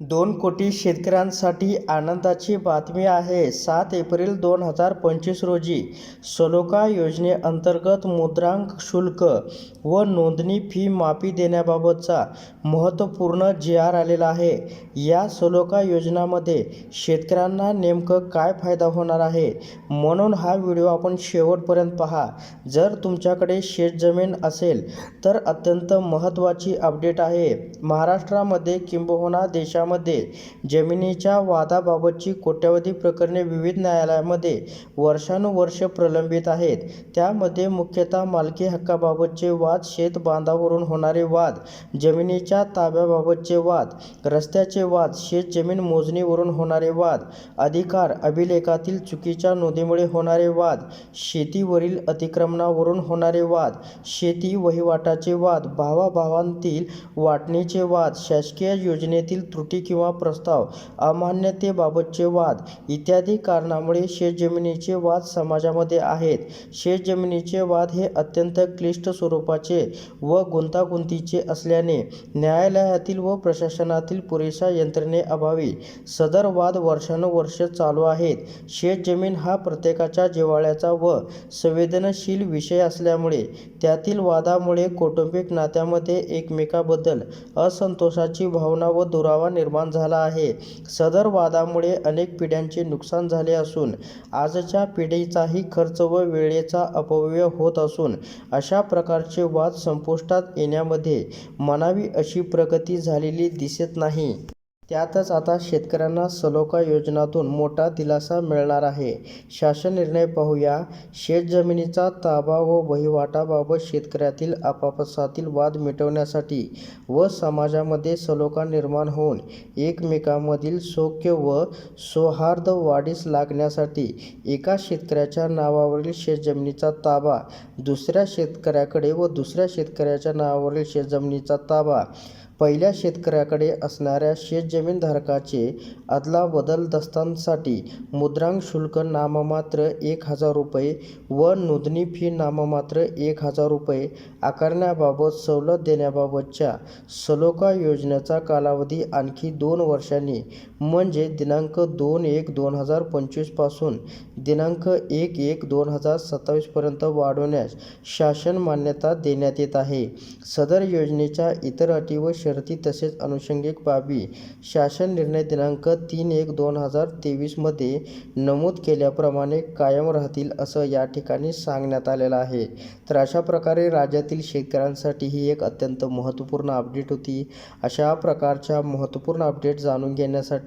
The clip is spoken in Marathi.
दोन कोटी शेतकऱ्यांसाठी आनंदाची बातमी आहे. सात एप्रिल दोन हजार पंचवीस रोजी सलोका योजनेअंतर्गत मुद्रांक शुल्क व नोंदणी फी माफी देण्याबाबतचा महत्त्वपूर्ण जी आर आलेला आहे. या सलोका योजनामध्ये शेतकऱ्यांना नेमकं काय फायदा होणार आहे? म्हणून हा व्हिडिओ आपण शेवटपर्यंत पहा. जर तुमच्याकडे शेतजमीन असेल तर अत्यंत महत्त्वाची अपडेट आहे. महाराष्ट्रामध्ये किंबहुना देशा देशामध्ये जमिनीच्या वादाबाबतची कोट्यवधी प्रकरणे विविध न्यायालयामध्ये वर्षानुवर्ष प्रलंबित आहेत. त्यामध्ये मुख्यतः मालकी हक्काबाबतचे वाद शेत बांधावरून होणारे वाद जमिनीच्या ताब्याबाबतचे वाद रस्त्याचे वाद शेतजमीन मोजणीवरून होणारे वाद अधिकार अभिलेखातील चुकीच्या नोंदीमुळे होणारे वाद शेतीवरील अतिक्रमणावरून होणारे वाद शेती वहिवाटाचे वाद भावाभावांतील वाटणीचे वाद शासकीय योजनेतील त्रुटी किंवा प्रस्ताव अमान्यतेबाबतचे वाद इत्यादी कारणामुळे शेतजमिनीचे वाद समाजामध्ये आहेत. शेतजमिनीचे वाद हे अत्यंत क्लिष्ट स्वरूपाचे व गुंतागुंतीचे असल्याने न्यायालयातील व प्रशासनातील पुरेशा यंत्रणेअभावी सदर वाद वर्षानुवर्ष चालू आहेत. शेतजमीन हा प्रत्येकाच्या जिव्हाळ्याचा व संवेदनशील विषय असल्यामुळे त्यातील वादामुळे कौटुंबिक नात्यामध्ये एकमेकाबद्दल असंतोषाची भावना व दुरावा निर्माण निर्माण झाला आहे. सदर वादामुळे अनेक पिढ्यांचे नुकसान झाले असून आजच्या पिढीचाही खर्च व वेळेचा अपव्यय होत असून अशा प्रकारचे वाद संपुष्टात येण्यामध्ये म्हणावी अशी प्रगती झालेली दिसत नाही. त्यातच आता शेतकऱ्यांना सलोका योजनातून मोठा दिलासा मिळणार आहे. शासन निर्णय पाहूया. शेतजमिनीचा ताबा व वहिवाटाबाबत शेतकऱ्यातील आपापसातील वाद मिटवण्यासाठी व समाजामध्ये सलोखा निर्माण होऊन एकमेकांमधील सौख्य व सौहार्द वाढीस लागण्यासाठी एका शेतकऱ्याच्या नावावरील शेतजमिनीचा ताबा दुसऱ्या शेतकऱ्याकडे व दुसऱ्या शेतकऱ्याच्या नावावरील शेतजमिनीचा ताबा पहिल्या शेतकऱ्याकडे असणाऱ्या शेतजमीनधारकाचे अदलाबदल दस्तांसाठी मुद्रांक शुल्क नाममात्र एक हजार रुपये व नोंदणी फी नाममात्र एक हजार रुपये आकारण्याबाबत सवलत देण्याबाबतच्या सलोका योजनेचा कालावधी आणखी दोन वर्षांनी म्हणजे दिनांक दोन एक दोन हजार पंचवीसपासून दिनांक एक एक दोन हजार सत्तावीसपर्यंत वाढवण्यास शासन मान्यता देण्यात येत आहे. सदर योजनेच्या इतर अटी व शर्ती तसेच अनुषंगिक बाबी शासन निर्णय दिनांक तीन एक दोन हजार तेवीसमध्ये नमूद केल्याप्रमाणे कायम राहतील असं या ठिकाणी सांगण्यात आलेलं आहे. तर अशा प्रकारे राज्यातील शेतकऱ्यांसाठी ही एक अत्यंत महत्त्वपूर्ण अपडेट होती. अशा प्रकारच्या महत्त्वपूर्ण अपडेट जाणून घेण्यासाठी